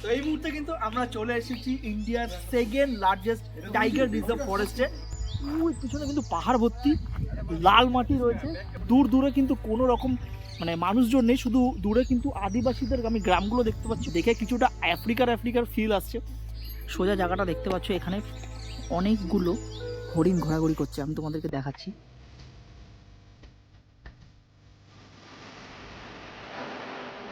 তো এই মুহূর্তে কিন্তু আমরা চলে এসেছি ইন্ডিয়ার সেকেন্ড লার্জেস্ট টাইগার রিজার্ভ ফরেস্টে ওই পিছনে কিন্তু পাহাড় ভর্তি, লাল মাটি রয়েছে। দূর দূরে কিন্তু কোনো রকম মানে মানুষজন নেই, শুধু দূরে কিন্তু আদিবাসীদের, আমি গ্রামগুলো দেখতে পাচ্ছি। দেখে কিছুটা আফ্রিকার আফ্রিকার ফিল আসছে। সোজা জায়গাটা দেখতে পাচ্ছ এখানে অনেকগুলো হরিণ ঘোরাঘুরি করছে। আমি তোমাদেরকে দেখাচ্ছি।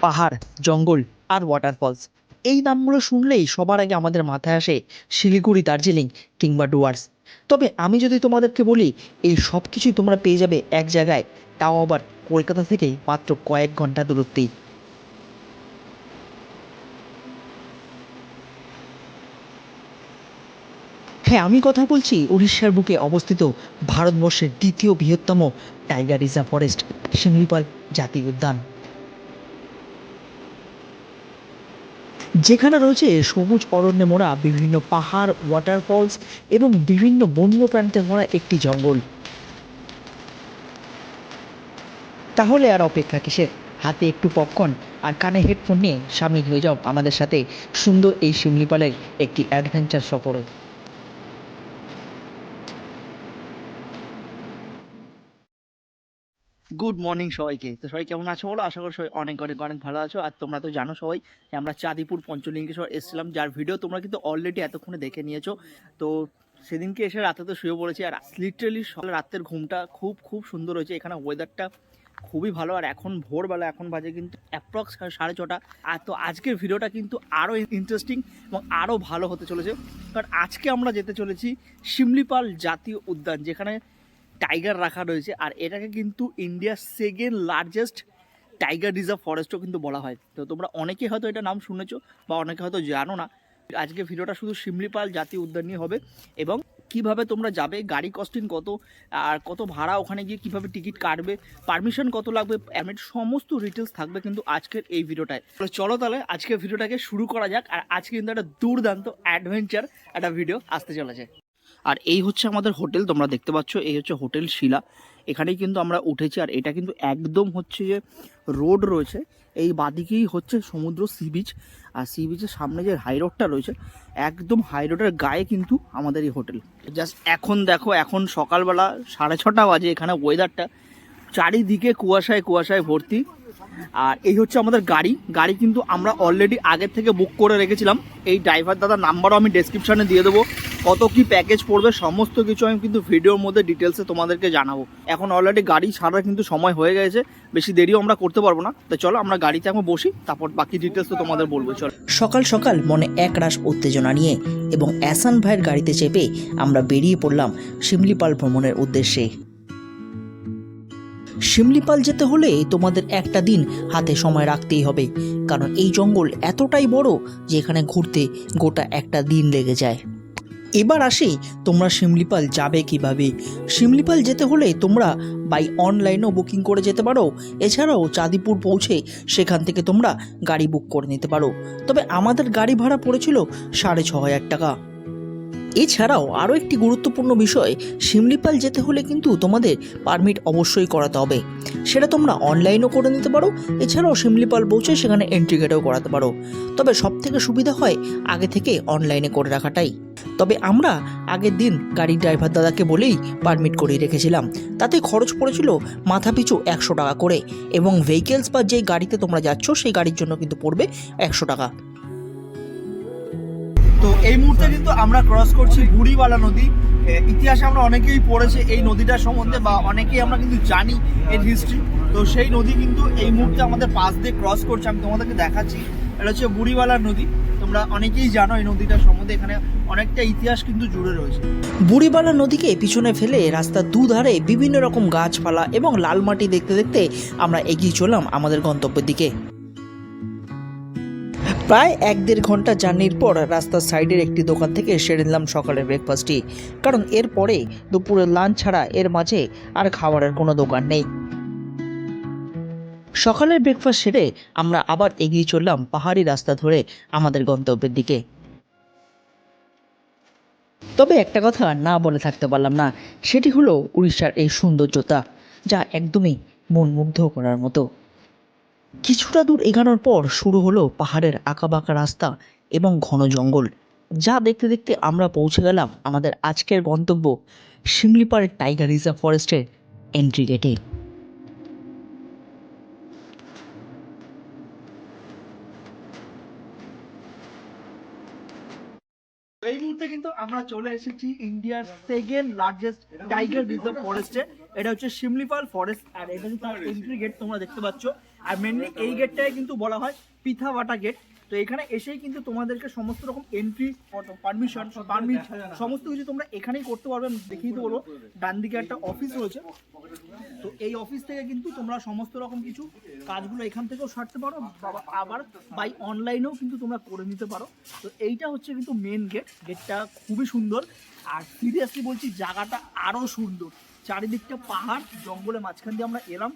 পাহাড়, জঙ্গল আর ওয়াটারফলস এই নামগুলো শুনলেই সবার আগে আমাদের মাথায় আসে শিলিগুড়ি, দার্জিলিং কিংবা ডুয়ার্স। তবে আমি যদি তোমাদেরকে বলি, এই সব কিছুই তোমরা পেয়ে যাবে এক জায়গায়, তাও আবার কলকাতা থেকে মাত্র কয়েক ঘণ্টা দূরত্বেই। হ্যাঁ আমি কথা বলছি উড়িষ্যার বুকে অবস্থিত ভারতবর্ষের দ্বিতীয় বৃহত্তম টাইগার রিজার্ভ ফরেস্ট, শিমলিপাল জাতীয় উদ্যান। যেখানে রয়েছে সবুজ অরণ্যে মোড়া বিভিন্ন পাহাড় ওয়াটারফলস এবং বিভিন্ন বন্য প্রান্তে ভরা একটি জঙ্গল। তাহলে আর অপেক্ষা কিসের? হাতে একটু পপকর্ন আর কানে হেডফোন নিয়ে সামিল হয়ে যাও আমাদের সাথে সুন্দর এই শিমলিপালের একটি অ্যাডভেঞ্চার সফরে। গুড মর্নিং সবাইকে। তো সবাই কেমন আছো বলো? আশা করি সবাই অনেক অনেক অনেক ভালো আছো। আর তোমরা তো জানো সবাই যে আমরা চাঁদিপুর পঞ্চলিঙ্গেশ্বর এসেছিলাম, যার ভিডিও তোমরা কিন্তু অলরেডি এতক্ষণে দেখে নিয়েছো। তো সেদিনকে এসে রাতে তো শুয়ে পড়েছি। আর লিটারালি সকালে রাতের ঘুমটা খুব খুব সুন্দর হয়েছে। এখানে ওয়েদারটা খুবই ভালো। আর এখন ভোরবেলা, এখন বাজে কিন্তু অ্যাপ্রক্স সাড়ে ছটা। আর তো আজকের ভিডিওটা কিন্তু আরও ইন্টারেস্টিং এবং আরও ভালো হতে চলেছে। কারণ আজকে আমরা যেতে চলেছি শিমলিপাল জাতীয় উদ্যান, যেখানে টাইগার রাখা রয়েছে। আর এটাকে কিন্তু ইন্ডিয়ার সেকেন্ড লার্জেস্ট টাইগার রিজার্ভ ফরেস্টও কিন্তু বলা হয়। তো তোমরা অনেকে হয়তো এটা নাম শুনেছো বা অনেকে হয়তো জানো না। আজকে ভিডিওটা শুধু শিমলিপাল জাতীয় উদ্যান নিয়ে হবে এবং কীভাবে তোমরা যাবে, গাড়ি কস্টিং কত, আর কত ভাড়া, ওখানে গিয়ে কীভাবে টিকিট কাটবে পারমিশন কত লাগবে অ্যামিট সমস্ত ডিটেলস থাকবে কিন্তু আজকের এই ভিডিওটায়। চলো তাহলে আজকের ভিডিওটাকে শুরু করা যাক। আর আজকে কিন্তু একটা দুর্দান্ত অ্যাডভেঞ্চার একটা ভিডিও আসতে চলেছে। আর এই হচ্ছে আমাদের হোটেল, তোমরা দেখতে পাচ্ছ, এই হচ্ছে হোটেল শিলা। এখানেই কিন্তু আমরা উঠেছি, আর এটা কিন্তু একদম হচ্ছে যে রোড রয়েছে। এই বাদিকেই হচ্ছে সমুদ্র সি বিচ, আর সি বিচের সামনে যে হাই রোডটা রয়েছে, একদম হাই রোডের গায়ে কিন্তু আমাদের এই হোটেল। জাস্ট এখন দেখো, এখন সকালবেলা সাড়ে ছটা বাজে এখানে ওয়েদারটা চারিদিকে কুয়াশায় কুয়াশায় ভর্তি। আর এই হচ্ছে আমাদের গাড়ি। গাড়ি কিন্তু আমরা অলরেডি আগের থেকে বুক করে রেখেছিলাম। এই ড্রাইভার দাদার নাম্বারও আমি ডেসক্রিপশনে দিয়ে দেবো। কত কি প্যাকেজ পড়বে, সমস্ত কিছু আমি কিন্তু ভিডিওর মধ্যে ডিটেলসে তোমাদেরকে জানাব। এখন অলরেডি গাড়ি ছাড়ার কিন্তু সময় হয়ে গেছে। বেশি দেরিও আমরা করতে পারব না। তো চলো আমরা গাড়িতে এখন বসি, তারপর বাকি ডিটেলস তো তোমাদের বলব। চলো। সকাল সকাল মনে একরাশ উত্তেজনা নিয়ে এবং অ্যাসান ভাইয়ের গাড়িতে চেপে আমরা বেরিয়ে পড়লাম শিমলিপাল ভ্রমণের উদ্দেশ্যে। শিমলিপাল যেতে হলে তোমাদের একটা দিন হাতে সময় রাখতেই হবে। কারণ এই জঙ্গল এতটাই বড় যে এখানে ঘুরতে গোটা একটা দিন লেগে যায়। এবার আসি, তোমরা শিমলিপাল যাবে কীভাবে? শিমলিপাল যেতে হলে তোমরা বাই অনলাইনেও বুকিং করে যেতে পারো। এছাড়াও চাঁদিপুর পৌঁছে সেখান থেকে তোমরা গাড়ি বুক করে নিতে পারো। তবে আমাদের গাড়ি ভাড়া পড়েছিল সাড়ে ছ হাজার টাকা। এছাড়াও আরও একটি গুরুত্বপূর্ণ বিষয়, শিমলিপাল যেতে হলে কিন্তু তোমাদের পারমিট অবশ্যই করাতে হবে। সেটা তোমরা অনলাইনও করে নিতে পারো, এছাড়াও শিমলিপাল পৌঁছে সেখানে এন্ট্রি গেটেও করাতে পারো। তবে সব থেকে সুবিধা হয় আগে থেকে অনলাইনে করে রাখাটাই। তবে আমরা আগের দিন গাড়ির ড্রাইভার দাদাকে বলেই পারমিট করিয়ে রেখেছিলাম। তাতে খরচ পড়েছিল মাথাপিছু একশো টাকা করে এবং ভেহিকেলস বা যেই গাড়িতে তোমরা যাচ্ছ, সেই গাড়ির জন্য কিন্তু পড়বে একশো টাকা। তো এই মুহূর্তে কিন্তু আমরা ক্রস করছি বুড়িওয়ালা নদী। ইতিহাসে আমরা অনেকেই পড়েছে এই নদীটার সম্বন্ধে বা অনেকেই আমরা কিন্তু জানি এর হিস্ট্রি তো সেই নদী কিন্তু এই মুহূর্তে আমাদের পাশ দিয়ে ক্রস করছে। আমি তোমাদেরকে দেখাচ্ছি। এটা হচ্ছে বুড়িওয়ালা নদী। তোমরা অনেকেই জানো এই নদীটার সম্বন্ধে। এখানে অনেকটা ইতিহাস কিন্তু জুড়ে রয়েছে। বুড়িবালা নদীকে পিছনে ফেলে রাস্তার দুধারে বিভিন্ন রকম গাছপালা এবং লাল মাটি দেখতে দেখতে আমরা এগিয়ে চললাম আমাদের গন্তব্যের দিকে। প্রায় এক দেড় ঘণ্টা জার্নির পর রাস্তার সাইডের একটি দোকান থেকে সেরে নিলাম সকালের ব্রেকফাস্টটি কারণ এরপরে দুপুরের লাঞ্চ ছাড়া এর মাঝে আর খাবারের কোনো দোকান নেই। সকালের ব্রেকফাস্ট সেরে আমরা আবার এগিয়ে চললাম পাহাড়ি রাস্তা ধরে আমাদের গন্তব্যের দিকে। তবে একটা কথা না বলে থাকতে পারলাম না, সেটি হলো উড়িষ্যার এই সৌন্দর্যতা, যা একদমই মন মুগ্ধ করার মতো। কিছুটা দূর এগানোর পর শুরু হলো পাহাড়ের আঁকাবাঁকা রাস্তা এবং ঘন জঙ্গল। যা দেখতে দেখতে আমরা পৌঁছে গেলাম আমাদের আজকের গন্তব্য শিমলিপাড়ের টাইগার রিজার্ভ ফরেস্টের এন্ট্রি গেটে এই মুহূর্তে কিন্তু আমরা চলে এসেছি ইন্ডিয়ার সেকেন্ড লার্জেস্ট টাইগার রিজার্ভ ফরেস্টে এটা হচ্ছে শিমলিপাল ফরেস্ট আর এটা হচ্ছে এন্ট্রি গেট তোমরা দেখতে পাচ্ছ। আর মেনলি এই গেটটাই কিন্তু বলা হয় পিথাবাটা গেট তো এখানে এসেই কিন্তু তোমাদেরকে সমস্ত রকম এন্ট্রি পারমিশন পারমিট সমস্ত কিছু তোমরা এখানেই করতে পারবে দেখিয়ে দিতে বলব। ডান দিকে একটা অফিস রয়েছে। তো এই অফিস থেকে কিন্তু তোমরা সমস্ত রকম কিছু কাজগুলো এখান থেকেও সারতে পারো আবার বাই অনলাইনেও কিন্তু তোমরা করে নিতে পারো। তো এইটা হচ্ছে কিন্তু মেন গেট গেটটা খুবই সুন্দর। আর সিরিয়াসলি বলছি জায়গাটা আরও সুন্দর। চারিদিকটা পাহাড় জঙ্গলের মাঝখান দিয়ে আমরা এলাম।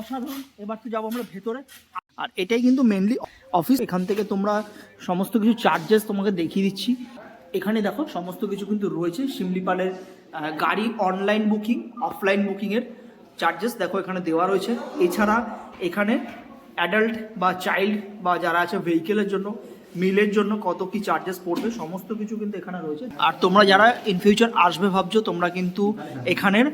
অসাধারণ। এবার তো যাব আমরা ভেতরে। আর এটাই কিন্তু মেনলি অফিস এখান থেকে তোমরা সমস্ত কিছু চার্জেস তোমাকে দেখিয়ে দিচ্ছি। এখানে দেখো, সমস্ত কিছু কিন্তু রয়েছে। শিমলিপালের গাড়ি অনলাইন বুকিং অফলাইন বুকিংয়ের চার্জেস দেখো এখানে দেওয়া রয়েছে। এছাড়া এখানে অ্যাডাল্ট বা চাইল্ড বা যারা আছে ভেহিকেলের জন্য মিলের জন্য কত কি চার্জেস পড়বে, সমস্ত কিছু কিন্তু এখানে রয়েছে। আর তোমরা যারা ইন ফিউচার আসবে ভাবছ, তোমরা কিন্তু এখানের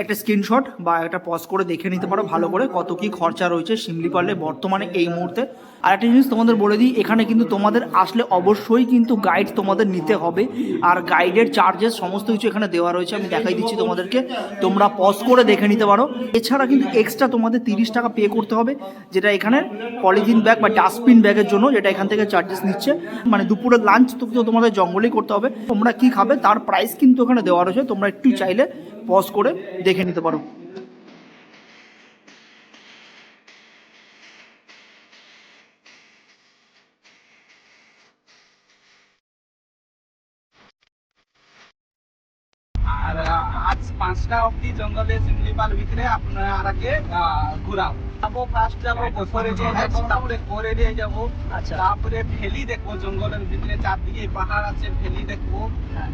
একটা স্ক্রিনশট বা একটা পজ করে দেখে নিতে পারো ভালো করে কত কি খরচা রয়েছে শিমলিপালে বর্তমানে এই মুহূর্তে। আর একটা জিনিস তোমাদের বলে দিই, এখানে কিন্তু তোমাদের আসলে অবশ্যই কিন্তু গাইড তোমাদের নিতে হবে। আর গাইডের চার্জেস সমস্ত কিছু এখানে দেওয়া রয়েছে, আমি দেখাই দিচ্ছি তোমাদেরকে। তোমরা পজ করে দেখে নিতে পারো। এছাড়া কিন্তু এক্সট্রা তোমাদের তিরিশ টাকা পে করতে হবে, যেটা এখানে পলিথিন ব্যাগ বা ডাস্টবিন ব্যাগের জন্য যেটা এখান থেকে চার্জেস নিচ্ছে। মানে দুপুরের লাঞ্চ তো তোমাদের জঙ্গলেই করতে হবে। তোমরা কি খাবে, তার প্রাইস কিন্তু এখানে দেওয়া রয়েছে। তোমরা একটু চাইলে পজ করে দেখে নিতে পারো। আর আজ পাঁচটা অব্দি জঙ্গলে শিমলিপাল ভিতরে আপনারাকে ঘুরাবো যাব ফার্স্ট যাব যাব তারপরে করে দিয়ে যাব। আচ্ছা। তারপরে দেখব জঙ্গলের ভিতরে চারদিকে পাহাড় আছে দেখব।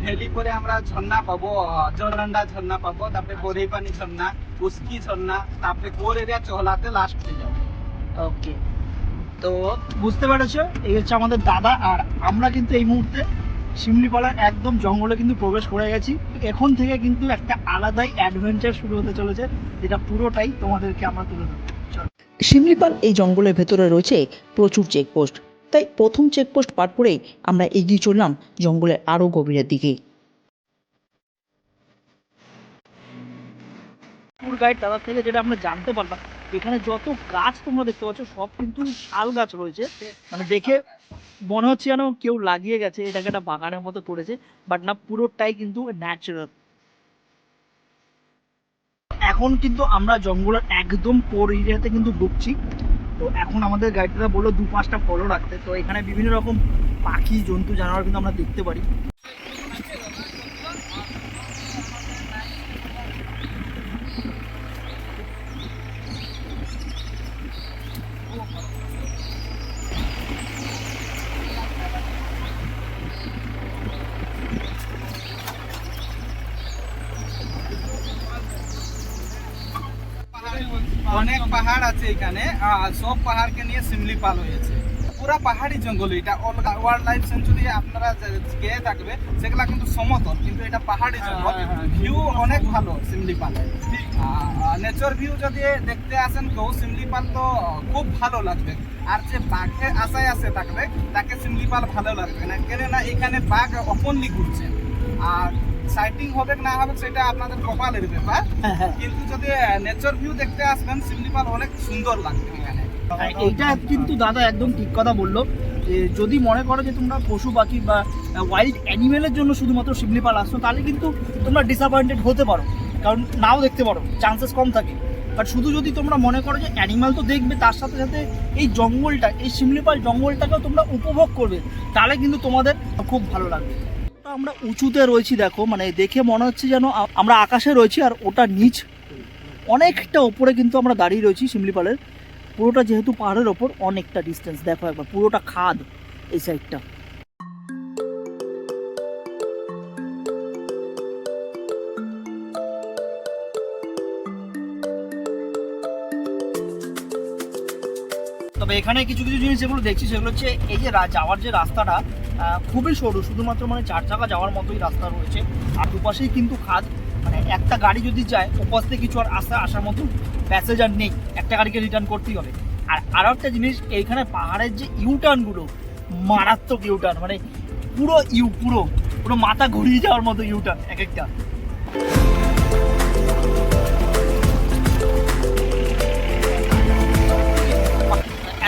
ভ্যালি করে আমরা ঝর্ণা পাবো ঝর্ণা পাবো তারপরে ঝর্ণা উস্কি ঝর্ণা তারপরে কোরে দিয়ে চহলাতে লাস্টে যাব। ওকে তো বুঝতে পেরেছ এই হচ্ছে আমাদের দাদা আর আমরা কিন্তু এই মুহূর্তে শিমলিপালার একদম জঙ্গলে কিন্তু প্রবেশ করে গেছি। এখন থেকে কিন্তু একটা আলাদাই অ্যাডভেঞ্চার শুরু হতে চলেছে, যেটা পুরোটাই তোমাদেরকে আমরা তুলে ধরবো। শিমলিপাল এই জঙ্গলের ভেতরে রয়েছে প্রচুর চেকপোস্ট তাই প্রথম চেকপোস্ট পার করেই আমরা এগিয়ে চললাম জঙ্গলের আরও গভীরের দিকে। ট্যুর গাইড দাদার থেকে যেটা আমরা জানতে পারলাম, এখানে যত গাছ তোমরা দেখতে পাচ্ছ, সব কিন্তু শাল গাছ রয়েছে। মানে দেখে মনে হচ্ছে যেন কেউ লাগিয়ে গেছে, এটাকে একটা বাগানের মতো করেছে বাট না, পুরোটাই কিন্তু ন্যাচারাল এখন কিন্তু আমরা জঙ্গলের একদম কোর এরিয়াতে কিন্তু ঢুকছি। তো এখন আমাদের গাইডটা বলল দু পাঁচটা ফলো রাখতে। তো এখানে বিভিন্ন রকম পাখি, জন্তু, জানোয়ার কিন্তু আমরা দেখতে পারি। সব পাহাড়কে নিয়ে শিমলিপাল হয়েছে। পুরা পাহাড়ি জঙ্গল এটা অলগা ওয়াইল্ড লাইফ সেঞ্চুরি আপনারা গিয়ে থাকবে সেগুলা কিন্তু সমতল কিন্তু এটা পাহাড়ি জঙ্গল। ভিউ অনেক ভালো শিমলিপালে নেচার ভিউ যদি দেখতে আসেন কেউ শিমলিপাল তো খুব ভালো লাগবে। আর যে বাঘে আশায় আসে থাকবে তাকে শিমলিপাল ভালো লাগবে না। কেন না এখানে বাঘ ওপেনলি ঘুরছে। আর সাইটিং হবে না হবে সেটা আপনাদের কপালের ব্যাপার। হ্যাঁ হ্যাঁ। কিন্তু যদি নেচার ভিউ দেখতে আসবেন শিমলিপাল অনেক সুন্দর লাগবে এখানে। এইটা কিন্তু দাদা একদম ঠিক কথা বলল যে যদি মনে করো যে তোমরা পশু পাখি বা ওয়াইল্ড অ্যানিমেলের জন্য শুধুমাত্র শিমলিপাল আসছো তাহলে কিন্তু তোমরা ডিসঅ্যাপয়েন্টেড হতে পারো। কারণ নাও দেখতে পারো চান্সেস কম থাকে। বাট শুধু যদি তোমরা মনে করো যে অ্যানিমাল তো দেখবে তার সাথে সাথে এই জঙ্গলটা এই শিমলিপাল জঙ্গলটাকেও তোমরা উপভোগ করবে তাহলে কিন্তু তোমাদের খুব ভালো লাগবে। আমরা উঁচুতে রয়েছি, দেখো মানে দেখে মনে হচ্ছে যেন আমরা আকাশে রয়েছি আর ওটা নিচ। অনেকটা ওপরে কিন্তু আমরা দাঁড়িয়ে রয়েছি শিমলিপালের পুরোটা যেহেতু পাহাড়ের ওপর, অনেকটা ডিস্টেন্স দেখো একবার, পুরোটা খাদ এই সাইডটা তবে এখানে কিছু কিছু জিনিস যেগুলো দেখছি, সেগুলো হচ্ছে এই যে যাওয়ার যে রাস্তাটা খুবই সরু, শুধুমাত্র মানে চার চাকা যাওয়ার মতোই রাস্তা রয়েছে। আর দুপাশেই কিন্তু খাদ মানে একটা গাড়ি যদি যায়, ওপাশ থেকে কিছু আর আসা, আসার মতো প্যাসেঞ্জার নেই, একটা গাড়িকে রিটার্ন করতেই হবে। আর আরও একটা জিনিস, এইখানে পাহাড়ের যে ইউটার্নগুলো মারাত্মক ইউটার্ন মানে পুরো ইউ পুরো পুরো মাথা ঘুরিয়ে যাওয়ার মতো ইউটার্ন এক একটা।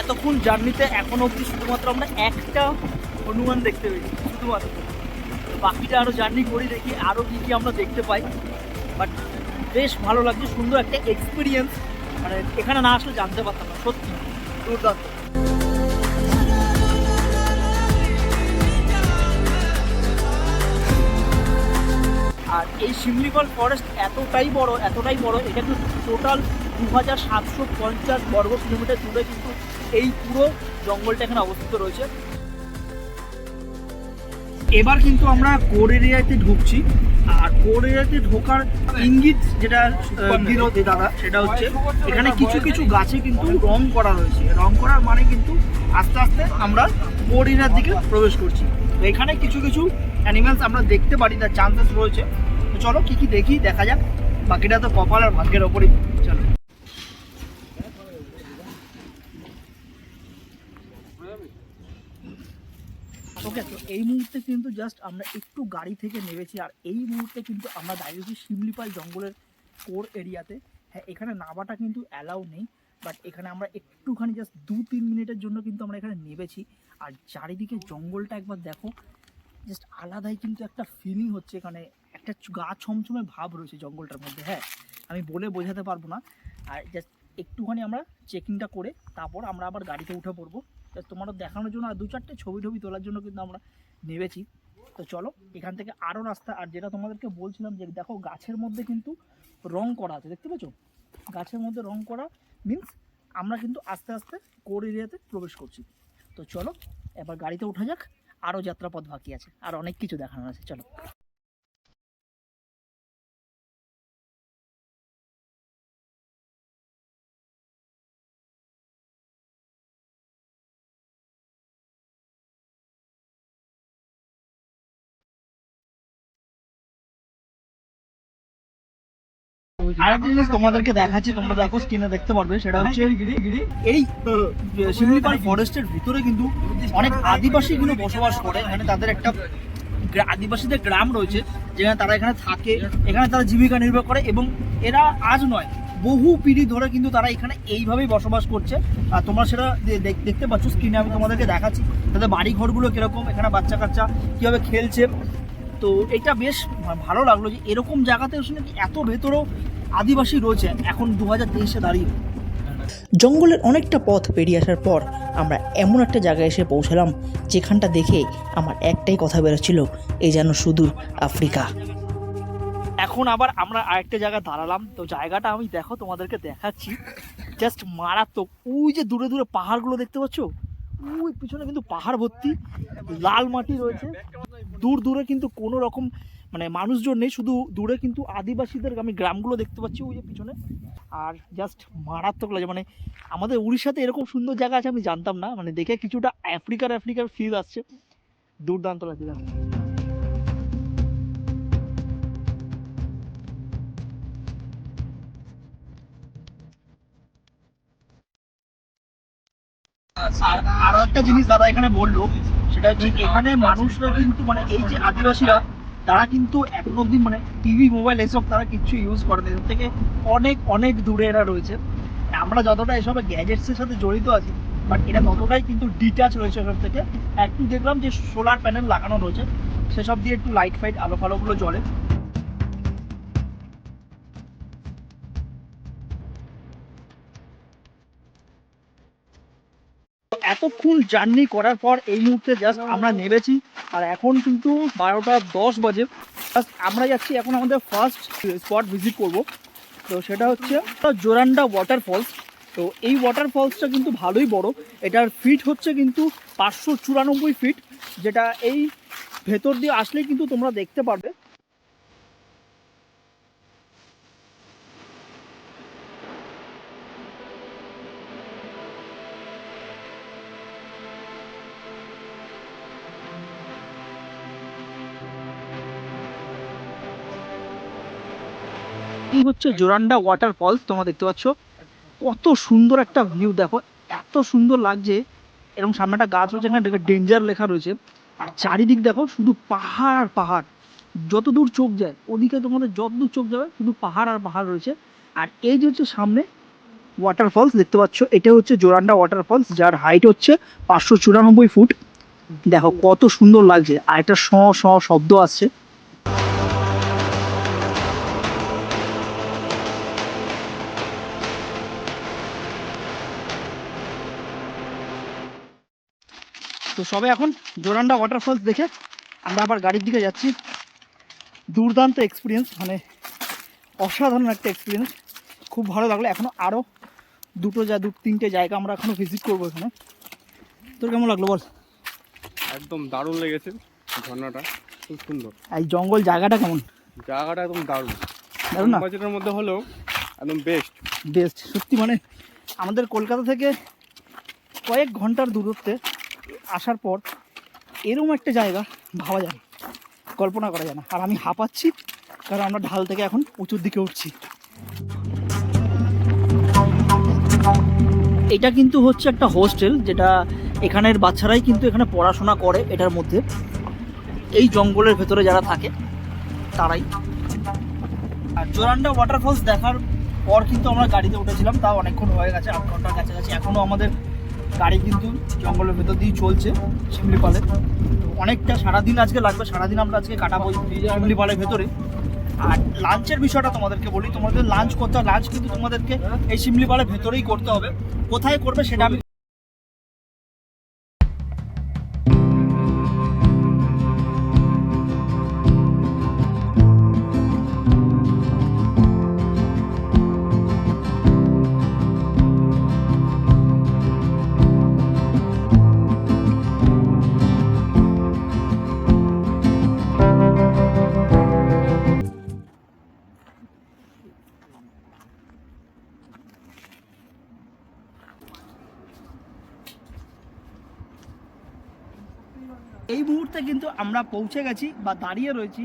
এতক্ষণ জার্নিতে এখনও অবধি শুধুমাত্র আমরা একটা হনুমান দেখতে পেয়েছি, শুধুমাত্র। বাকিটা আরও জার্নি করি দেখি আরও কী কী আমরা দেখতে পাই। বাট বেশ ভালো লাগছে, সুন্দর একটা এক্সপিরিয়েন্স মানে এখানে না আসলে জানতে পারতাম না, সত্যি। দুর্দান্ত। আর এই শিমলিপাল ফরেস্ট এতটাই বড় এতটাই বড়, এটা কিন্তু টোটাল দু হাজার সাতশো পঞ্চাশ বর্গ কিলোমিটার দূরে কিন্তু এই পুরো জঙ্গলটা এখানে অবস্থিত রয়েছে। এবার কিন্তু আমরা কোর এরিয়াতে ঢুকছি। আর কোর এরিয়াতে ঢোকার ইঙ্গিত যেটা দিল দাদা সেটা হচ্ছে এখানে কিছু কিছু গাছে কিন্তু রং করা রয়েছে রং করার মানে কিন্তু আস্তে আস্তে আমরা কোর এরিয়ার দিকে প্রবেশ করছি। তো এখানে কিছু কিছু অ্যানিমালস আমরা দেখতে পারি তার চান্সেস রয়েছে। তো চলো কি কি দেখি দেখা যাক। বাকিটা তো কপাল আর ভাগ্যের ওপরই চলো ওকে তো এই মুহূর্তে কিন্তু জাস্ট আমরা একটু গাড়ি থেকে নেমেছি আর এই মুহূর্তে কিন্তু আমরা দাঁড়িয়েছি শিমলিপাল জঙ্গলের কোর এরিয়াতে হ্যাঁ এখানে নামাটা কিন্তু অ্যালাউ নেই বাট এখানে আমরা একটুখানি জাস্ট দু তিন মিনিটের জন্য কিন্তু আমরা এখানে নেমেছি। আর চারিদিকে জঙ্গলটা একবার দেখো জাস্ট আলাদাই কিন্তু একটা ফিলিং হচ্ছে এখানে। একটা গা ছমছমে ভাব রয়েছে জঙ্গলটার মধ্যে হ্যাঁ। আমি বলে বোঝাতে পারব না। আর জাস্ট একটুখানি আমরা চেকিংটা করে তারপর আমরা আবার গাড়িতে উঠে পড়ব। তোমাদের দেখানোর জন্য আর দু চারটে ছবি টবি তোলার জন্য কিন্তু আমরা নেমেছি। তো চলো, এখান থেকে আরও রাস্তা, আর যেটা তোমাদেরকে বলছিলাম যে দেখো গাছের মধ্যে কিন্তু রং করা আছে, দেখতে পেছো গাছের মধ্যে রং করা মিন্স আমরা কিন্তু আস্তে আস্তে কোর এরিয়াতে প্রবেশ করছি। তো চলো, এবার গাড়িতে ওঠা যাক আরও যাত্রাপথ বাকি আছে, আর অনেক কিছু দেখানো আছে, চলো। আরেকটা জিনিস তোমাদেরকে দেখাচ্ছি তোমরা দেখো স্ক্রিনে দেখতে পারবে সেটা হচ্ছে এই শিমলিপাল ফরেস্টের ভিতরে কিন্তু অনেক আদিবাসী বসবাস করে। এখানে তাদের একটা আদিবাসীদের গ্রাম রয়েছে যেখানে তারা এখানে থাকে এখানে তারা জীবিকা নির্বাহ করে এবং এরা আজ নয় বহু পিঢ়ি ধরে কিন্তু তারা এখানে এইভাবেই বসবাস করছে। আর তোমরা সেটা দেখ- দেখতে পাচ্ছ স্ক্রিনে আমি তোমাদেরকে দেখাচ্ছি তাদের বাড়ি ঘরগুলো কীরকম এখানে বাচ্চা কাচ্চা কীভাবে খেলছে। তো এটা বেশ ভালো লাগল যে এরকম জায়গাতে শুনে কি এত ভেতরেও আদিবাসী রয়েছে এখন দু হাজার তেইশে দাঁড়িয়ে। জঙ্গলের অনেকটা পথ পেরিয়ে আসার পর আমরা এমন একটা জায়গায় এসে পৌঁছালাম যেখানটা দেখে আমার একটাই কথা বেরোচ্ছিল এই যেন সুদূর আফ্রিকা। এখন আবার আমরা আরেকটা জায়গায় দাঁড়ালাম। তো জায়গাটা আমি দেখো তোমাদেরকে দেখাচ্ছি। জাস্ট মারাত্মক। ওই যে দূরে দূরে পাহাড়গুলো দেখতে পাচ্ছ? ওই পিছনে কিন্তু পাহাড় ভর্তি। লাল মাটি রয়েছে। দূর দূরে কিন্তু কোনো রকম মানে মানুষজন নেই, শুধু দূরে কিন্তু আদিবাসীদের, আমি গ্রামগুলো দেখতে পাচ্ছি ওই যে পিছনে আর জাস্ট মারাত্মক লাগে মানে আমাদের উড়িষ্যাতে এরকম সুন্দর জায়গা আছে, আমি জানতাম না মানে দেখে কিছুটা আফ্রিকার আফ্রিকার ফিল আসছে দুর্দান্ত লাগছে। আর আরও একটা জিনিস দাদা এখানে বলল এখানে মানুষরা কিন্তু মানে এই যে আদিবাসীরা, তারা কিন্তু এখন অব্দি মানে টিভি মোবাইল এসব তারা কিছু ইউজ করে না। থেকে অনেক অনেক দূরে এরা রয়েছে। আমরা যতটা এসব গ্যাজেটসের সাথে জড়িত আছি বাট এটা ততটাই কিন্তু ডিটাচ রয়েছে এসব থেকে। একটু দেখলাম যে সোলার প্যানেল লাগানো রয়েছে, সেসব দিয়ে একটু লাইট ফাইট আলো ফালোগুলো জ্বলে। এতক্ষণ জার্নি করার পর এই মুহূর্তে জাস্ট আমরা নেমেছি। আর এখন কিন্তু বারোটা দশ বাজে। আমরা যাচ্ছি এখন আমাদের ফার্স্ট স্পট ভিজিট করব। তো সেটা হচ্ছে জোরান্ডা ওয়াটারফলস তো এই ওয়াটারফলসটা কিন্তু ভালোই বড়। এটার ফিট হচ্ছে কিন্তু পাঁচশো চুরানব্বই ফিট যেটা এই ভেতর দিয়ে আসলে কিন্তু তোমরা দেখতে পারবে। হচ্ছে জোরান্ডা ওয়াটার ফলস তোমরা দেখতে পাচ্ছ। কত সুন্দর একটা ভিউ দেখো, এত সুন্দর লাগছে। এরকম সামনে একটা গাছ রয়েছে, এখানে ডেঞ্জার লেখা রয়েছে। আর চারিদিক দেখো, শুধু পাহাড় আর পাহাড়। যত দূর চোখ যায়, ওদিকে তোমাদের যত দূর চোখ যাবে, শুধু পাহাড় আর পাহাড় রয়েছে। আর এই যে হচ্ছে সামনে ওয়াটার ফলস দেখতে পাচ্ছ, এটা হচ্ছে জোরান্ডা ওয়াটার ফলস যার হাইট হচ্ছে পাঁচশো চুরানব্বই ফুট। দেখো, কত সুন্দর লাগছে। আর একটা স শব্দ আসছে। তো সবে এখন জোরান্ডা ওয়াটারফলস দেখে আমরা আবার গাড়ির দিকে যাচ্ছি। দুর্দান্ত এক্সপিরিয়েন্স মানে অসাধারণ একটা এক্সপিরিয়েন্স খুব ভালো লাগল। এখনও আরও দুটো যা দু তিনটে জায়গা আমরা এখনও ভিজিট করব এখানে। তোর কেমন লাগল বল? একদম দারুণ লেগেছে ঝর্ণাটা। খুব সুন্দর। এই জঙ্গল জায়গাটা কেমন? জায়গাটা একদম দারুণ। দারুণ না? বাজেটের মধ্যে হলেও একদম বেস্ট বেস্ট সত্যি মানে আমাদের কলকাতা থেকে কয়েক ঘণ্টার দূরত্বে আসার পর এরকম একটা জায়গা ভাবা যায় কল্পনা করা যায় না। আর আমি হাঁপাচ্ছি, কারণ আমরা ঢাল থেকে এখন উঁচুর দিকে উঠছি। এটা কিন্তু হচ্ছে একটা হোস্টেল, যেটা এখানের বাচ্চারাই কিন্তু এখানে পড়াশোনা করে এটার মধ্যে। এই জঙ্গলের ভেতরে যারা থাকে, তারাই। আর জোরান্ডা ওয়াটারফলস দেখার পর কিন্তু আমরা গাড়িতে উঠেছিলাম, তাও অনেকক্ষণ হয়ে গেছে আধ ঘণ্টার কাছাকাছি। এখনও আমাদের গাড়ি কিন্তু জঙ্গলের ভেতর দিয়ে চলছে শিমলিপালে অনেকটা সারাদিন আজকে লাগবে, সারাদিন আমরা আজকে কাটাবো শিমলিপালের ভেতরে। আর লাঞ্চের বিষয়টা তোমাদেরকে বলি, তোমাদের লাঞ্চ করতে, লাঞ্চ কিন্তু তোমাদেরকে এই শিমলিপালের ভেতরেই করতে হবে। কোথায় করবে সেটা আমি মুহূর্তে কিন্তু আমরা পৌঁছে গেছি বা দাঁড়িয়ে রয়েছি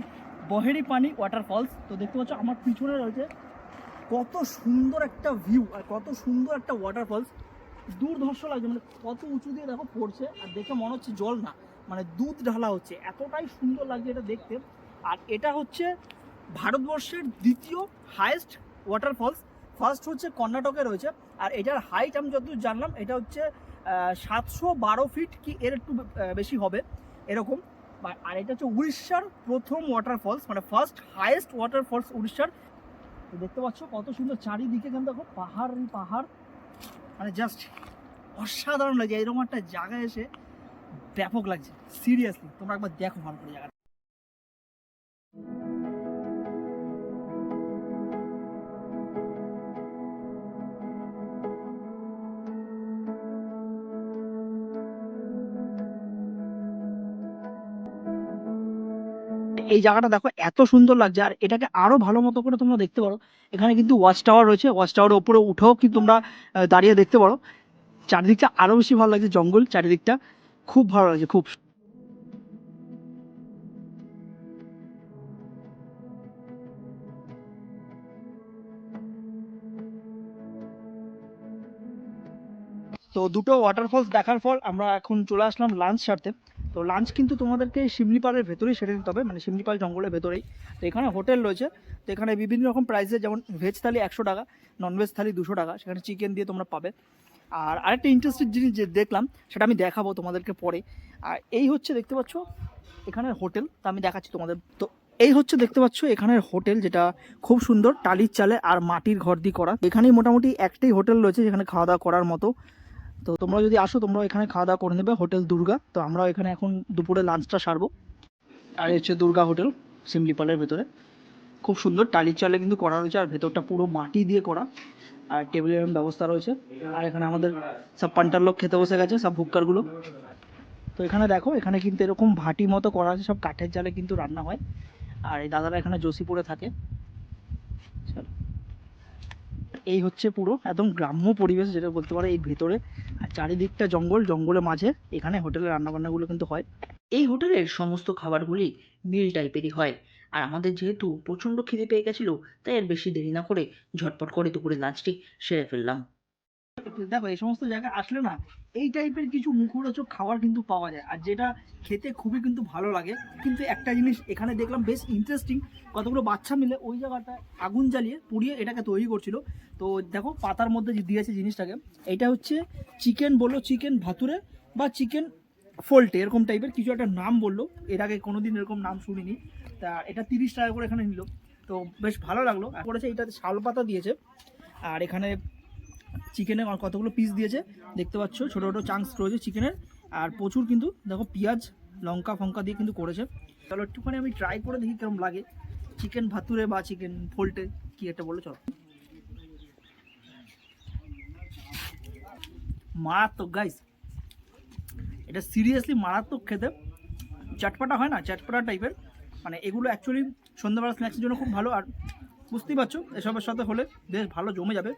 বহেরি পানি ওয়াটারফলস তো দেখতে পাচ্ছ, আমার পিছনে রয়েছে কত সুন্দর একটা ভিউ আর কত সুন্দর একটা ওয়াটারফলস দূরধর্ষ লাগছে মানে কত উঁচু দিয়ে দেখো পড়ছে আর দেখে মনে হচ্ছে জল না মানে দুধ ঢালা হচ্ছে। এতটাই সুন্দর লাগছে এটা দেখতে। আর এটা হচ্ছে ভারতবর্ষের দ্বিতীয় হাইয়েস্ট ওয়াটারফলস ফার্স্ট হচ্ছে কর্ণাটকে রয়েছে আর এটার হাইট আমি যতদূর জানলাম, এটা হচ্ছে সাতশো বারো ফিট কি এর একটু বেশি হবে। এরকম। আর এটা হচ্ছে উড়িষ্যার প্রথম ওয়াটারফলস মানে ফার্স্ট হাইয়েস্ট ওয়াটারফলস উড়িষ্যার। দেখতে পাচ্ছ কত সুন্দর চারিদিকে কিন্তু দেখো পাহাড় পাহাড়। মানে জাস্ট অসাধারণ লাগছে, এরকম একটা জায়গায় এসে ব্যাপক লাগছে। সিরিয়াসলি তোমরা একবার দেখো ভালো করে জায়গাটা। এই জায়গাটা দেখো এত সুন্দর লাগছে। আর এটাকে আরও ভালো মতো করে তোমরা দেখতে পারো। এখানে কিন্তু ওয়াচ টাওয়ার রয়েছে। ওয়াচ টাওয়ারের উপরে উঠেও কিন্তু তোমরা দাঁড়িয়ে দেখতে পারো। চারিদিকটা আরও বেশি ভালো লাগছে জঙ্গল চারিদিকটা। খুব ভালো লাগছে, খুব তো দুটো ওয়াটারফলস দেখার পর আমরা এখন চলে আসলাম লাঞ্চ সারতে তো লাঞ্চ কিন্তু তোমাদেরকে শিমলিপালের ভেতরেই সেরে নিতে হবে মানে শিমলিপাল জঙ্গলের ভেতরেই। তো এখানে হোটেল রয়েছে, তো এখানে বিভিন্ন রকম প্রাইসে যেমন ভেজ থালি একশো টাকা ননভেজ থালি দুশো টাকা, সেখানে চিকেন দিয়ে তোমরা পাবে। আর আরেকটা ইন্টারেস্টেড জিনিস যে দেখলাম, সেটা আমি দেখাবো তোমাদেরকে পরে। আর এই হচ্ছে দেখতে পাচ্ছ, এখানের হোটেল, তা আমি দেখাচ্ছি তোমাদের। তো এই হচ্ছে দেখতে পাচ্ছ, এখানের হোটেল যেটা খুব সুন্দর, টালির চালে আর মাটির ঘর দিয়ে করা। এখানেই মোটামুটি একটাই হোটেল রয়েছে, যেখানে খাওয়া দাওয়া করার মতো। তো তোমরা যদি আসো তোমরা এখানে খাওয়া দাওয়া করে নেবে, হোটেল দুর্গা। তো আমরা এখানে এখন দুপুরে লাঞ্চটা সারবো। আর হচ্ছে দুর্গা হোটেল সিমলিপালের ভেতরে। খুব সুন্দর টালির চালে কিন্তু করা রয়েছে, আর ভেতরটা পুরো মাটি দিয়ে করা। আর টেবিলের ব্যবস্থা রয়েছে। আর এখানে আমাদের সব পান্টার লোক খেতে বসে গেছে, সব ভুক্কারগুলো তো এখানে দেখো, এখানে কিন্তু এরকম ভাটি মতো করা আছে, সব কাঠের জালে কিন্তু রান্না হয়। আর এই দাদারা এখানে জসিপুরে থাকে। এই হচ্ছে পুরো একদম গ্রাম্য পরিবেশ যেটা বলতে পারো এই ভেতরে। আর চারিদিকটা জঙ্গল, জঙ্গলের মাঝে। এখানে হোটেলের রান্নাবান্নাগুলো কিন্তু হয়। এই হোটেলের সমস্ত খাবারগুলি মিল টাইপেরই হয়। আর আমাদের যেহেতু প্রচণ্ড খিদে পেয়ে গেছিল, তাই আর বেশি দেরি না করে ঝটপট করে দুপুরে লাঞ্চটি সেরে ফেললাম। দেখো, এই সমস্ত জায়গায় আসলে না, এই টাইপের কিছু মুখরোচক খাবার কিন্তু পাওয়া যায়। আর যেটা খেতে খুবই কিন্তু ভালো লাগে। কিন্তু একটা জিনিস এখানে দেখলাম বেশ ইন্টারেস্টিং কতগুলো বাচ্চা মিলে ওই জায়গাটায় আগুন জ্বালিয়ে পুড়িয়ে এটাকে তৈরি করছিল। তো দেখো, পাতার মধ্যে যে দিয়েছে জিনিসটাকে এটা হচ্ছে চিকেন বলল চিকেন ভাতুরে বা চিকেন ফোল্টে, এরকম টাইপের কিছু একটা নাম বলল। এর আগে কোনোদিন এরকম নাম শুনিনি। তা এটা তিরিশ টাকা করে এখানে নিল। তো বেশ ভালো লাগল। করেছে, এটাতে শাল পাতা দিয়েছে। আর এখানে চিকেনে কতগুলো পিস দিয়েছে? দেখতে পাচ্ছ, ছোটো ছোটো চাংস রয়েছে চিকেনের। আর প্রচুর কিন্তু, দেখো পেঁয়াজ, লঙ্কা, ফঙ্কা দিয়ে কিন্তু করেছে। তাহলে একটুখানি আমি ট্রাই করে দেখি কেমন লাগে। চিকেন ভাতুরে বা চিকেন ফোল্টে, কি একটা বলে, চলো। মারাত্মক গাইস এটা সিরিয়াসলি মারাত্মক খেতে। চটপাটা হয় না, চটপাটা টাইপের মানে এগুলো অ্যাকচুয়ালি সন্ধ্যাবেলা স্ন্যাক্সের জন্য খুব ভালো। আর বুঝতেই পারছ, এসবের সাথে হলে বেশ ভালো জমে যাবে।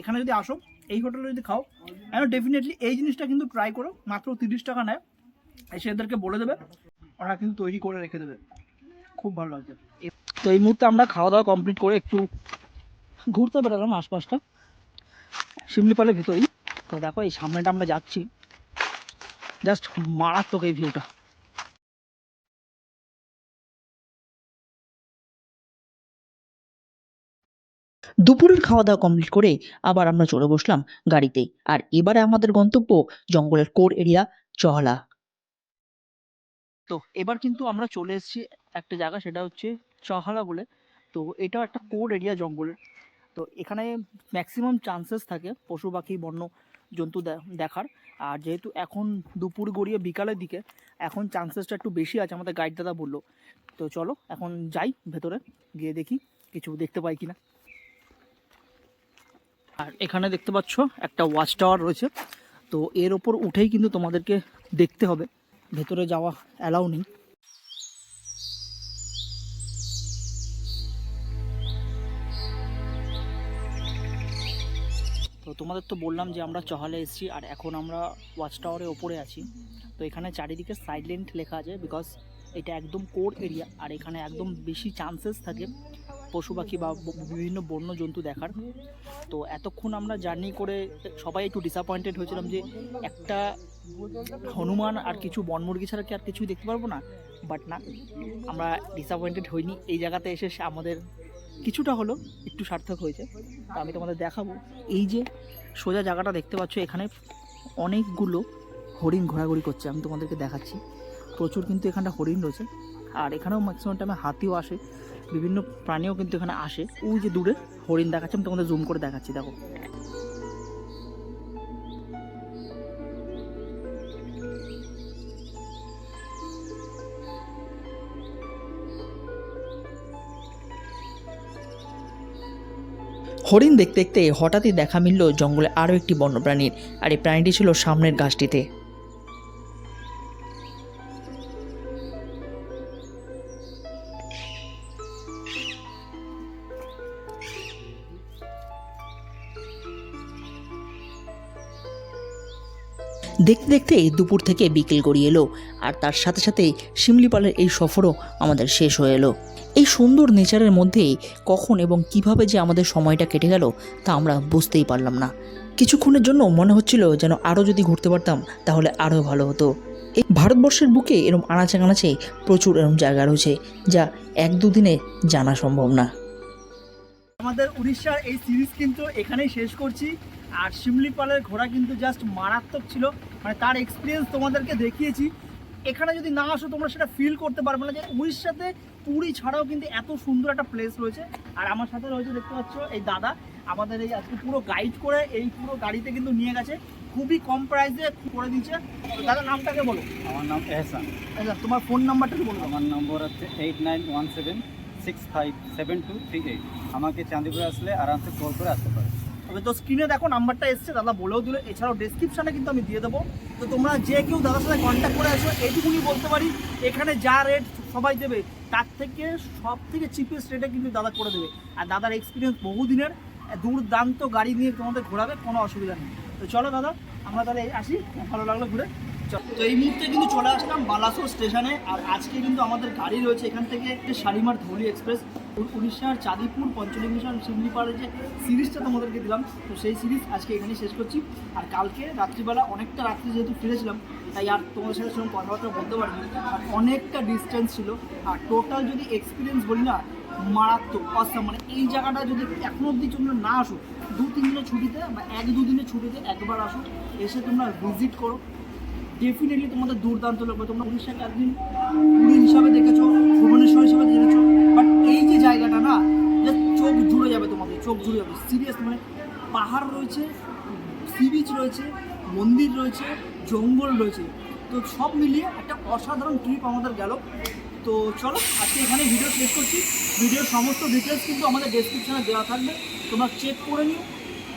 এখানে যদি আসো এই হোটেলে যদি খাও, আমি ডেফিনেটলি এই জিনিসটা কিন্তু ট্রাই করো, মাত্র তিরিশ টাকা নেয়। এসে এদেরকে বলে দেবে, ওরা কিন্তু তৈরি করে রেখে দেবে। খুব ভালো লাগছে তো এই মুহূর্তে আমরা খাওয়া দাওয়া কমপ্লিট করে একটু ঘুরতে বেরোলাম আশপাশটা শিমলিপালের ভেতরেই। তো দেখো, এই সামনেটা আমরা যাচ্ছি। জাস্ট মারাত্মক এই ভিউটা দুপুরের খাওয়া দাওয়া কমপ্লিট করে আবার আমরা চলে বসলাম গাড়িতে। আর এবারে আমাদের গন্তব্য জঙ্গলের কোর এরিয়া চহলা তো এবার কিন্তু আমরা চলে এসেছি একটা জায়গা, সেটা হচ্ছে চহালা বলে। তো এটাও একটা কোর এরিয়া জঙ্গলের। তো এখানে ম্যাক্সিমাম চান্সেস থাকে পশু, পাখি, বন্য, জন্তু দেখার। আর যেহেতু এখন দুপুর গড়িয়ে বিকালের দিকে, এখন চান্সেসটা একটু বেশি আছে, আমাদের গাইড দাদা বলল। তো চলো, এখন যাই ভেতরে, গিয়ে দেখি, কিছু দেখতে পাই কিনা। আর এখানে দেখতে পাচ্ছ একটা ওয়াচ টাওয়ার রয়েছে। তো এর ওপর উঠেই কিন্তু তোমাদেরকে দেখতে হবে। ভেতরে যাওয়া অ্যালাউ নেই। তো তোমাদের তো বললাম যে আমরা চহালে এসেছি, আর এখন আমরা ওয়াচ টাওয়ারের ওপরে আছি। তো এখানে চারিদিকে সাইলেন্ট লেখা আছে বিকজ এটা একদম কোর এরিয়া আর এখানে একদম বেশি চান্সেস থাকে পশু পাখি বা বিভিন্ন বন্য জন্তু দেখার। তো এতক্ষণ আমরা জার্নি করে সবাই একটু ডিসঅ্যাপয়েন্টেড হয়েছিলাম যে একটা হনুমান আর কিছু বনমুরগি ছাড়া কি আর কিছুই দেখতে পারব না। বাট না, আমরা ডিসঅ্যাপয়েন্টেড হইনি। এই জায়গাতে এসে আমাদের কিছুটা হলো একটু সার্থক হয়েছে। তো আমি তোমাদের দেখাবো। এই যে সোজা জায়গাটা দেখতে পাচ্ছ, এখানে অনেকগুলো হরিণ ঘোরাঘুরি করছে। আমি তোমাদেরকে দেখাচ্ছি। প্রচুর কিন্তু এখানটা হরিণ রয়েছে। আর এখানেও ম্যাক্সিমাম টাইমে হাতিও আসে। বিভিন্ন প্রাণীও কিন্তু এখানে আসে। ওই যে দূরে হরিণ দেখাচ্ছে, আমি তোমাদের জুম করে দেখাচ্ছি, দেখো। হরিণ দেখতে দেখতে হঠাৎই দেখা মিলল জঙ্গলে আরও একটি বন্যপ্রাণীর আর এই প্রাণীটি ছিল সামনের গাছটিতে। দেখতে দেখতে দুপুর থেকে বিকেল গড়িয়ে এলো, আর তার সাথে সাথে শিমলিপালের এই সফরও আমাদের শেষ হয়ে এলো। এই সুন্দর নেচারের মধ্যেই কখন এবং কীভাবে যে আমাদের সময়টা কেটে গেল, তা আমরা বুঝতেই পারলাম না। কিছুক্ষণের জন্য মনে হচ্ছিল যেন আরও যদি ঘুরতে পারতাম, তাহলে আরও ভালো হতো। এই ভারতবর্ষের বুকে এরম আনাচে কানাচে প্রচুর এরম জায়গা রয়েছে, যা এক দুদিনে জানা সম্ভব না। আমাদের উড়িষ্যার এই সিরিজ কিন্তু এখানেই শেষ করছি। আর শিমলিপালের ঘোড়া কিন্তু জাস্ট মারাত্মক ছিল। মানে তার এক্সপিরিয়েন্স তোমাদেরকে দেখিয়েছি। এখানে যদি না আসো তোমরা সেটা ফিল করতে পারবে না যে উড়িষ্যাতে পুরী ছাড়াও কিন্তু এত সুন্দর একটা প্লেস রয়েছে। আর আমার সাথে রয়েছে দেখতে পাচ্ছ এই দাদা। আমাদের এই আজকে পুরো গাইড করে এই পুরো গাড়িতে কিন্তু নিয়ে গেছে। খুবই কম প্রাইসে করে দিচ্ছে দাদা নামটাকে বলো। আমার নাম এহসান। আচ্ছা তোমার ফোন নাম্বারটাকে বলো। আমার নম্বর হচ্ছে eight nine one seven six five seven two three eight আমাকে চাঁদিপুরে আসলে আরামসে কল করে আসতে পারে। তবে তো স্ক্রিনে দেখো নাম্বারটা এসছে, দাদা বলেও দিল। এছাড়াও ডেসক্রিপশনে কিন্তু আমি দিয়ে দেবো। তো তোমরা যে কেউ দাদার সাথে কন্ট্যাক্ট করে আসো এইটুকুনি বলতে পারি, এখানে যা রেট সবাই দেবে, তার থেকে সব থেকে চিপেস্ট রেটে কিন্তু দাদা করে দেবে। আর দাদার এক্সপিরিয়েন্স বহুদিনের, দুর্দান্ত গাড়ি নিয়ে তোমাদের ঘোরাবে, কোনো অসুবিধা নেই। তো চলো দাদা, আমরা তাহলে আসি, ভালো লাগল ঘুরে। তো এই মুহূর্তে কিন্তু চলে আসলাম বালাসোর স্টেশনে, আর আজকে কিন্তু আমাদের গাড়ি রয়েছে এখান থেকে শালিমার ধৌলি এক্সপ্রেস। উড়িষ্যার চাঁদিপুর পঞ্চলিঙ্গেশ্বর শিমলিপাড়ে যে সিরিজটা তোমাদেরকে দিলাম, তো সেই সিরিজ আজকে এখানে শেষ করছি। আর কালকে রাত্রিবেলা অনেকটা রাত্রি যেহেতু ফিরেছিলাম, তাই আর তোমাদের সাথে সেরকম কথাবার্তা বলতে পারিনি, আর অনেকটা ডিস্টেন্স ছিল। আর টোটাল যদি এক্সপিরিয়েন্স বলি না, মারাত্মক অসাম মানে এই জায়গাটা যদি এখনও অবধি তোমরা না আসো, দু তিন দিনের ছুটিতে বা এক দু দিনের ছুটিতে একবার আসো, এসে তোমরা ভিজিট করো। ডেফিনেটলি তোমাদের দুর্দান্ত লাগবে। তোমরা উড়িষ্যাকে একদিন পুরী হিসাবে দেখেছ, ভুবনেশ্বর হিসাবে দেখেছ বাট জায়গাটা না চোখ জুড়ে যাবে তোমাদের চোখ জুড়ে যাবে। সিরিয়াস মানে পাহাড় রয়েছে সি বিচ রয়েছে, মন্দির রয়েছে, জঙ্গল রয়েছে। তো সব মিলিয়ে একটা অসাধারণ ট্রিপ আমাদের গেল। তো চলো, আজকে এখানে ভিডিও শেষ করছি। ভিডিওর সমস্ত ডিটেলস কিন্তু আমাদের ডেসক্রিপশনে দেওয়া থাকবে। তোমরা চেক করে নিও।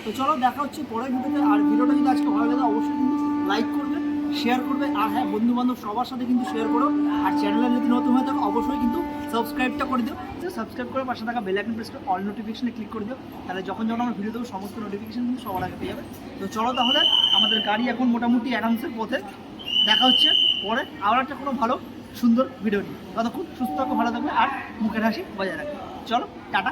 তো চলো, দেখা হচ্ছে পরের ভিডিওতে আর ভিডিওটা যদি আজকে ভালো লাগে অবশ্যই কিন্তু লাইক করবে শেয়ার করবে। আর হ্যাঁ বন্ধু বান্ধব সবার সাথে কিন্তু শেয়ার করো। আর চ্যানেলে যদি নতুন হয়ে থাকো, অবশ্যই কিন্তু সাবস্ক্রাইবটা করে দিও। সাবস্ক্রাইব করে, পাশে থাকা বেল আইকন প্রেস করে অল নোটিফিকেশনে ক্লিক করে দিও। তাহলে যখন যখন আমরা ভিডিও দেবো, সমস্ত নোটিফিকেশন কিন্তু সবার আগে পেয়ে যাবে। তো চলো তাহলে, আমাদের গাড়ি এখন মোটামুটি অ্যাডভান্সের পথে। দেখা হচ্ছে পরে আবার একটা কোনো ভালো, সুন্দর ভিডিও নিয়ে। ততক্ষণ সুস্থ থাকো, ভালো থাকবে আর মুখের হাসি বজায় রাখবে চলো, টাটা